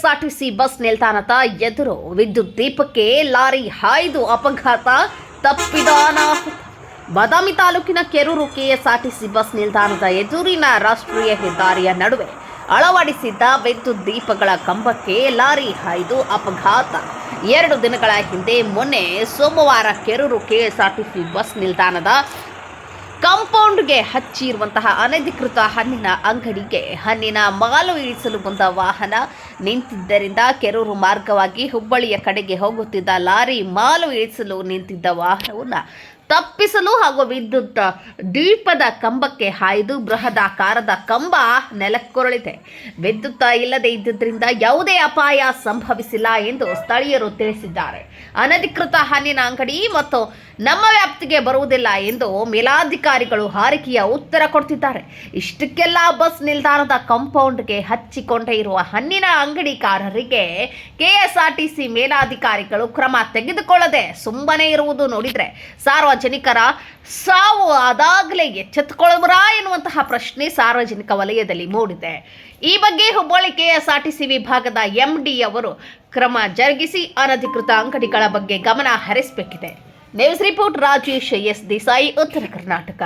KSRTC bus ನಿಲ್ದಾಣದ ಎದುರು ವಿದ್ಯುತ್ ದೀಪಕ್ಕೆ ಲಾರಿ ಹಾಯ್ದು ಅಪಘಾತ ತಪ್ಪಿದ ಅನಾಹುತ ಬಾದಾಮಿ ತಾಲೂಕಿನ ಕೆರೂರು ಕೆಎಸ್ಆರ್ಟಿಸಿ ಬಸ್ ನಿಲ್ದಾಣದ ಎದುರಿನ ರಾಷ್ಟ್ರೀಯ ಹೆದ್ದಾರಿಯ ನಡುವೆ ಅಳವಡಿಸಿದ್ದ ವಿದ್ಯುತ್ ದೀಪಗಳ ಕಂಬಕ್ಕೆ ಲಾರಿ ಹಾಯ್ದು ಅಪಘಾತ. ಎರಡು ದಿನಗಳ ಹಿಂದೆ ಮೊನ್ನೆ ಸೋಮವಾರ ಕೆರೂರು ಕೆಎಸ್ಆರ್ಟಿಸಿ ಬಸ್ ನಿಲ್ದಾಣದ ಕಾಂಪೌಂಡ್ಗೆ ಹಚ್ಚಿರುವಂತಹ ಅನಧಿಕೃತ ಹಣ್ಣಿನ ಅಂಗಡಿಗೆ ಹಣ್ಣಿನ ಮಾಲು ಇಳಿಸಲು ಬಂದ ವಾಹನ ನಿಂತಿದ್ದರಿಂದ ಕೆರೂರು ಮಾರ್ಗವಾಗಿ ಹುಬ್ಬಳ್ಳಿಯ ಕಡೆಗೆ ಹೋಗುತ್ತಿದ್ದ ಲಾರಿ ಮಾಲು ಇಳಿಸಲು ನಿಂತಿದ್ದ ವಾಹನವನ್ನು ತಪ್ಪಿಸಲು ಹಾಗೂ ವಿದ್ಯುತ್ ದೀಪದ ಕಂಬಕ್ಕೆ ಹಾಯ್ದು ಬೃಹದಾಕಾರದ ಕಂಬ ನೆಲಕ್ಕೊರಳಿದೆ. ವಿದ್ಯುತ್ ಇಲ್ಲದೆ ಇದ್ದುದರಿಂದ ಯಾವುದೇ ಅಪಾಯ ಸಂಭವಿಸಿಲ್ಲ ಎಂದು ಸ್ಥಳೀಯರು ತಿಳಿಸಿದ್ದಾರೆ. ಅನಧಿಕೃತ ಹಣ್ಣಿನ ಅಂಗಡಿ ಮತ್ತು ನಮ್ಮ ವ್ಯಾಪ್ತಿಗೆ ಬರುವುದಿಲ್ಲ ಎಂದು ಮೇಲಾಧಿಕಾರಿಗಳು ಹಾರಿಕೆಯ ಉತ್ತರ ಕೊಡ್ತಿದ್ದಾರೆ. ಇಷ್ಟಕ್ಕೆಲ್ಲ ಬಸ್ ನಿಲ್ದಾಣದ ಕಾಂಪೌಂಡ್ಗೆ ಹಚ್ಚಿಕೊಂಡೇ ಇರುವ ಹಣ್ಣಿನ ಅಂಗಡಿಕಾರರಿಗೆ ಕೆಎಸ್ಆರ್ಟಿಸಿ ಮೇಲಾಧಿಕಾರಿಗಳು ಕ್ರಮ ತೆಗೆದುಕೊಳ್ಳದೆ ಸುಮ್ಮನೆ ಇರುವುದು ನೋಡಿದ್ರೆ ಸಾರ್ವಜನಿಕರ ಸಾವು ಅದಾಗಲೇ ಎಚ್ಚೆತ್ತುಕೊಳ್ಳಬರ ಎನ್ನುವಂತಹ ಪ್ರಶ್ನೆ ಸಾರ್ವಜನಿಕ ವಲಯದಲ್ಲಿ ಮೂಡಿದೆ. ಈ ಬಗ್ಗೆ ಹುಬ್ಬಳ್ಳಿ ಕೆಎಸ್ಆರ್ಟಿಸಿ ವಿಭಾಗದ ಎಂಡಿ ಅವರು ಕ್ರಮ ಜರುಗಿಸಿ ಅನಧಿಕೃತ ಅಂಗಡಿಗಳ ಬಗ್ಗೆ ಗಮನ ಹರಿಸಬೇಕಿದೆ. News report Rajesh S Desai, ಉತ್ತರ ಕರ್ನಾಟಕ.